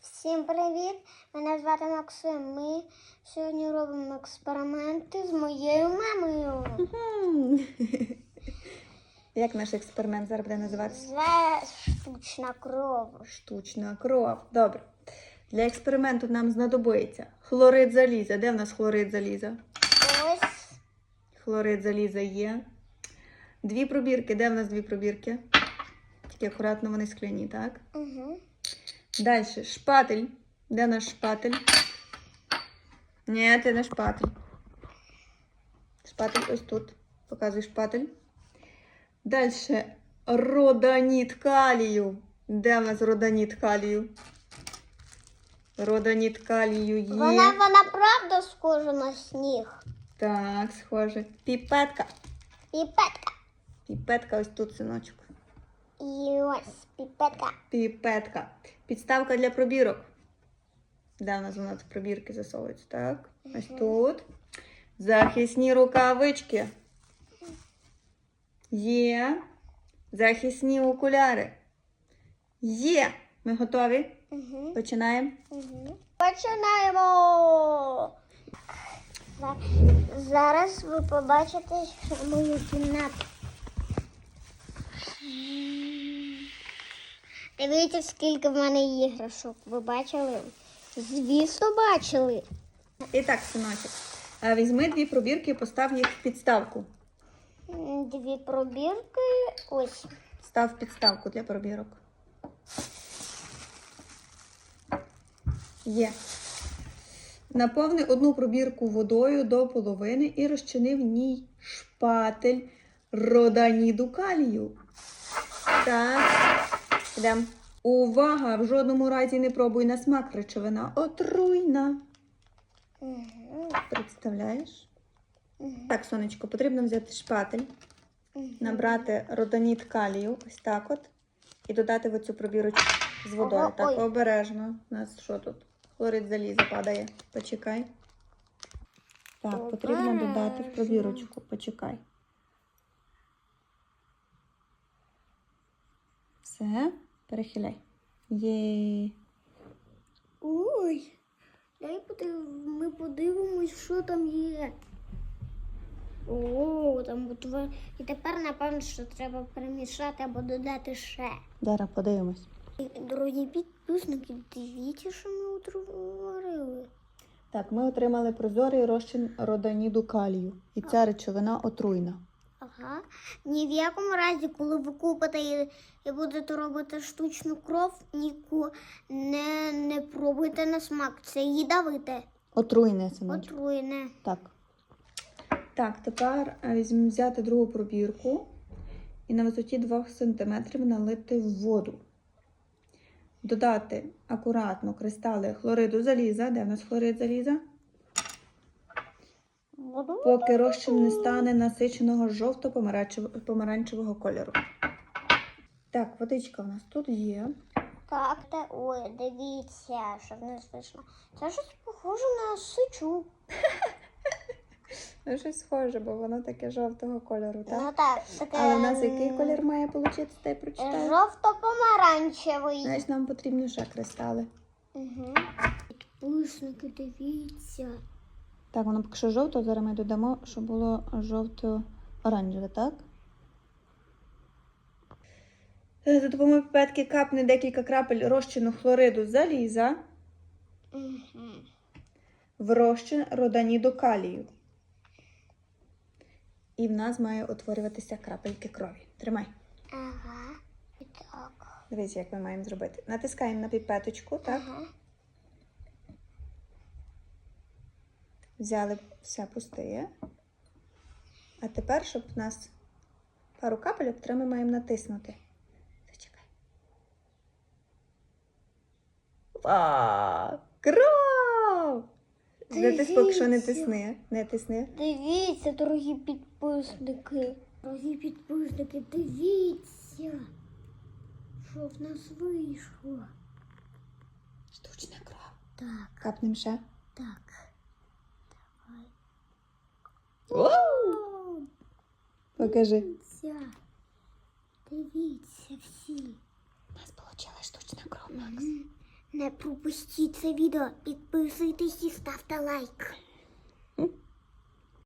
Всім привіт! Мене звати Максим. Ми сьогодні робимо експерименти з моєю мамою. Як наш експеримент зараз буде називатися? Це штучна кров. Штучна кров. Добре. Для експерименту нам знадобиться хлорид заліза. Де в нас хлорид заліза? Ось Хлорид заліза є. Дві пробірки. Де в нас дві пробірки? Тільки акуратно вони скляні, так? угу. Далі шпатель. Де наш шпатель? Ні, це не шпатель. Шпатель ось тут. Показуй шпатель. Далі роданіт калію. Де в нас роданіт калію? Роданіт калію є. Вона, вона правда схожа на сніг. Так, схоже. Піпетка. Піпетка. Піпетка ось тут, синочок. І ось піпетка. Піпетка. Підставка для пробірок. Де в нас вона пробірки засовуються, так? Ось тут. Захисні рукавички. Є. Захисні окуляри. Є. Ми готові? Угу. Починаємо. Угу. Починаємо. Зараз ви побачите мою кімнату. Дивіться, скільки в мене іграшок. Ви бачили? Звісно, бачили. І так, синочок. Візьми дві пробірки і постав їх в підставку. Дві пробірки. Ось. Став підставку для пробірок. Є. Наповни одну пробірку водою до половини і розчини в ній шпатель роданіду калію. Так. Йдемо. Увага! В жодному разі не пробуй на смак речовина. Отруйна. Угу. Представляєш? Угу. Так, сонечко, потрібно взяти шпатель. набрати роданіт калію, ось так от, і додати в цю пробірочку з водою. Ого, так, ой. обережно. У нас що тут? Хлорид заліза падає. Почекай. Так, потрібно додати в пробірочку. Почекай. Все, перехиляй. Є. Ой. Дай подив... ми подивимось, що там є. О, там бутва. І тепер, напевно, що треба перемішати або додати ще. Зараз подивимось. Дорогі підписники, дивіться, що ми утворили. Так, ми отримали прозорий розчин роданіду калію. І ця речовина отруйна. Ага. Ні в якому разі, коли ви купите і, і будете робити штучну кров, ніку не, не пробуйте на смак. Це їдавите. Отруйне, синочок. Отруєне. Так. Так, тепер е, візьмемо взяти другу пробірку і на висоті 2 см налити в воду. Додати акуратно кристали хлориду заліза. Де в нас хлорид заліза? Поки розчин не стане насиченого жовто-помаранчевого кольору. Так, водичка у нас тут є. Так, та ой, дивіться, що в нас вийшло. Це щось похоже на сичу. Ну, щось схоже, бо воно таке жовтого кольору, так? Ну так, таке. Але в нас який м, колір має вийти, ти прочитай? Жовто-помаранчевий. Значить, нам потрібні ще кристали. Угу. Підписники, дивіться. Так, воно поки що жовто, зараз ми додамо, щоб було жовто-оранжеве, так? Е, За допомогою піпетки капне декілька крапель розчину хлориду заліза в розчин роданіду калію. І в нас має утворюватися крапельки крові. Тримай. Ага. Дивись, як ми маємо зробити. Натискаємо на піпеточку, так? Ага. Взяли все пустиє. А тепер, щоб в нас пару капельок, треба ми маємо натиснути. Зачекай. Ва! Кров! Натис, поки що не тисни. Не тисни. Дивіться, дорогі підписники. Дорогі підписники, дивіться. Що в нас вийшло? Штучна кров. Так, Капнем ще. так. Вау! Покажи. Дивіться всі. У нас вийшла штучна кров. Не пропустіть це відео, підписуйтесь і ставте лайк.